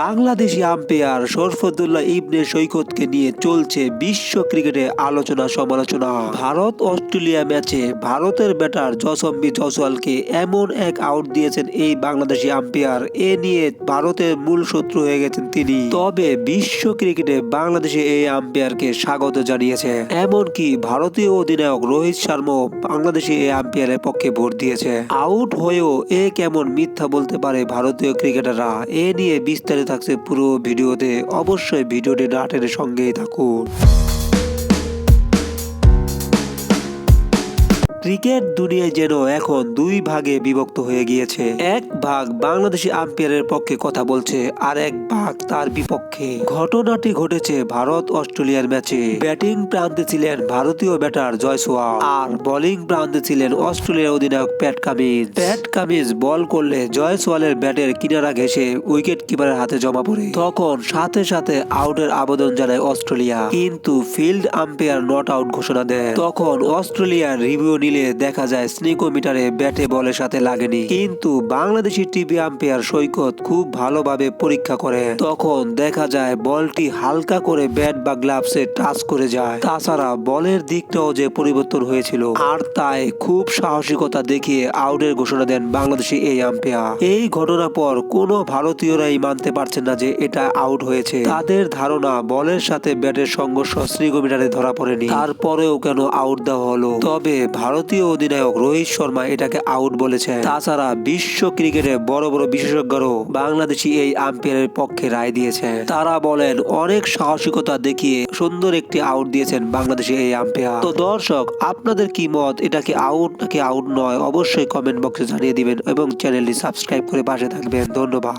Bangladeshi umpire শরফতুল্লাহ ইবনে সৈকতকে নিয়ে চলছে বিশ্ব ক্রিকেটে আলোচনা সমালোচনা। ভারত অস্ট্রেলিয়া ম্যাচে ভারতের ব্যাটার জসম্বি জসওয়ালকে এমন এক আউট দিয়েছেন এই বাংলাদেশি আম্পায়ার। এ নিয়ে ভারতের মূল শত্রু হয়ে গেছেন তিনি। তবে বিশ্ব ক্রিকেটে বাংলাদেশে এই আম্পায়ারকে স্বাগত জানিয়েছে। এমনকি ভারতীয় অধিনায়ক রোহিত শর্মাও বাংলাদেশি এই আম্পায়ারের পক্ষে ভোট দিয়েছে। আউট হয়েও এ কেমন মিথ্যা বলতে পারে ভারতীয় ক্রিকেটাররা। এ নিয়ে বিস্তারিত থাকছে পুরো ভিডিওতে অবশ্যই ভিডিওটি ডাটের সঙ্গেই থাকুন। ক্রিকেট দুনিয়ায় যেন এখন দুই ভাগে বিভক্ত হয়ে গিয়েছে। এক ভাগ বাংলাদেশি আম্পায়ারের পক্ষে কথা বলছে, আর এক ভাগ তার বিপক্ষে। ঘটনাটি ঘটেছে ভারত অস্ট্রেলিয়ার ম্যাচে। ব্যাটিং প্রান্তে ছিলেন ভারতীয় ব্যাটার জয়সওয়াল, আর বোলিং প্রান্তে ছিলেন অস্ট্রেলিয়ার অধিনায়ক প্যাট কামিজ প্যাট কামিজ বল করলে জয়সওয়ালের ব্যাটের কিনারা ঘেসে উইকেট কিপারের হাতে জমা পড়ে। তখন সাথে সাথে আউটের আবেদন জানায় অস্ট্রেলিয়া, কিন্তু ফিল্ড আম্পায়ার নট আউট ঘোষণা দেয় তখন অস্ট্রেলিয়ার রিভিউ নিলে দেখা যায় স্নিকোমিটারে ব্যাটে বলের সাথে লাগেনি। কিন্তু বাংলাদেশি টিভি আম্পায়ার সৈকত খুব ভালোভাবে পরীক্ষা করে। তখন দেখা যায় বলটি হালকা করে ব্যাট বা গ্লাভসে টাচ করে যায়। তাছাড়া বলের দিকটাও যে পরিবর্তন হয়েছিল। আর তাই খুব সাহসিকতা দেখিয়ে আউটের ঘোষণা দেন বাংলাদেশি এই আম্পায়ার। এই ঘটনার পর কোনো ভারতীয়রাই মানতে পারছেন না যে এটা আউট হয়েছে। তাদের ধারণা বলের সাথে ব্যাটের সংঘর্ষ শ্রীগোমিটারে ধরা পড়েনি। তারপরেও কেন আউট দেওয়া হলো? তবে ভারতীয় অধিনায়ক রোহিত শর্মা এটাকে আউট বলেছে তাছাড়া বিশ্ব ক্রিকেটে বড় বড় বিশেষজ্ঞরাও বাংলাদেশি এই আম্পায়ারের পক্ষে রায় দিয়েছে তারা বলেন, অনেক সাহসিকতা দেখিয়ে সুন্দর একটি আউট দিয়েছেন বাংলাদেশি এই আম্পায়ার। তো দর্শক, আপনাদের কি মত? এটা কি আউট নাকি আউট নয়? অবশ্যই কমেন্ট বক্সে জানিয়ে দিবেন এবং চ্যানেলটি সাবস্ক্রাইব করে পাশে থাকবেন। ধন্যবাদ।